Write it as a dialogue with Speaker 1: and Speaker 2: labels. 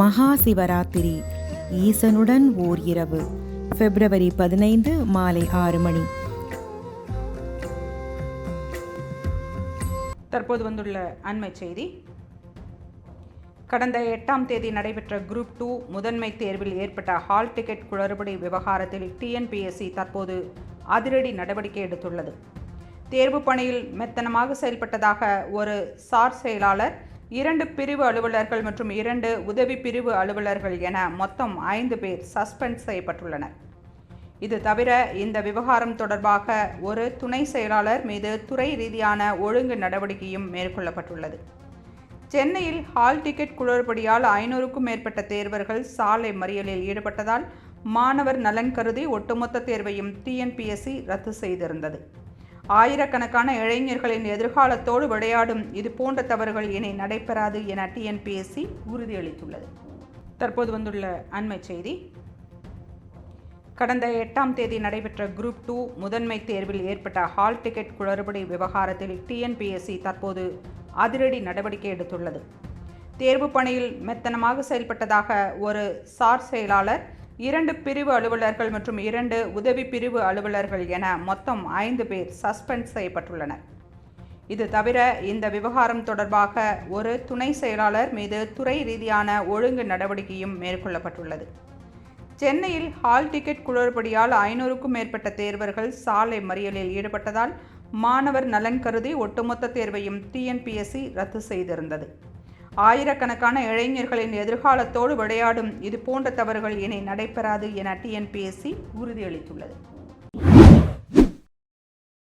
Speaker 1: மகா சிவராத்திரி ஈசனுடன் ஓர் இரவு பிப்ரவரி பதினைந்து மாலை ஆறு மணி.
Speaker 2: தற்போது வந்துள்ள அண்மை செய்தி. கடந்த எட்டாம் தேதி நடைபெற்ற குரூப் டூ முதன்மை தேர்வில் ஏற்பட்ட ஹால் டிக்கெட் குளறுபடி விவகாரத்தில் டிஎன்பிஎஸ்சி தற்போது அதிரடி நடவடிக்கை எடுத்துள்ளது. தேர்வு பணியில் மெத்தனமாக செயல்பட்டதாக ஒரு சார் செயலாளர் இரண்டு பிரிவு அலுவலர்கள் மற்றும் இரண்டு உதவி பிரிவு அலுவலர்கள் என மொத்தம் ஐந்து பேர் சஸ்பெண்ட் செய்யப்பட்டுள்ளனர். இது தவிர இந்த விவகாரம் தொடர்பாக ஒரு துணை செயலாளர் மீது துறை ரீதியான ஒழுங்கு நடவடிக்கையும் மேற்கொள்ளப்பட்டுள்ளது. சென்னையில் ஹால் டிக்கெட் குளறுபடியால் ஐநூறுக்கும் மேற்பட்ட தேர்வர்கள் சாலை மறியலில் ஈடுபட்டதால் மாணவர் நலன் கருதி ஒட்டுமொத்த தேர்வையும் டிஎன்பிஎஸ்சி ரத்து செய்திருந்தது. ஆயிரக்கணக்கான இளைஞர்களின் எதிர்காலத்தோடு விளையாடும் இது போன்ற தவறுகள் இனி நடைபெறாது என டிஎன்பிஎஸ்சி உறுதியளித்துள்ளது. தற்போது வந்துள்ள அண்மை செய்தி. கடந்த எட்டாம் தேதி நடைபெற்ற குரூப் டூ முதன்மை தேர்வில் ஏற்பட்ட ஹால் டிக்கெட் குளறுபடி விவகாரத்தில் டிஎன்பிஎஸ்சி தற்போது அதிரடி நடவடிக்கை எடுத்துள்ளது. தேர்வு பணியில் மெத்தனமாக செயல்பட்டதாக ஒரு சார் செயலாளர் இரண்டு பிரிவு அலுவலர்கள் மற்றும் இரண்டு உதவி பிரிவு அலுவலர்கள் என மொத்தம் ஐந்து பேர் சஸ்பெண்ட் செய்யப்பட்டுள்ளனர். இது தவிர இந்த விவகாரம் தொடர்பாக ஒரு துணை செயலாளர் மீது துறை ரீதியான ஒழுங்கு நடவடிக்கையும் மேற்கொள்ளப்பட்டுள்ளது. சென்னையில் ஹால் டிக்கெட் குளறுபடியால் ஐநூறுக்கும் மேற்பட்ட தேர்வர்கள் சாலை மறியலில் ஈடுபட்டதால் மாணவர் நலன் கருதி ஒட்டுமொத்த தேர்வையும் டிஎன்பிஎஸ்சி ரத்து செய்திருந்தது. ஆயிரக்கணக்கான இளைஞர்களின் எதிர்காலத்தோடு விளையாடும் இது போன்ற தவறுகள் இனி நடைபெறாது என டிஎன்பிஎஸ்சி உறுதியளித்துள்ளது.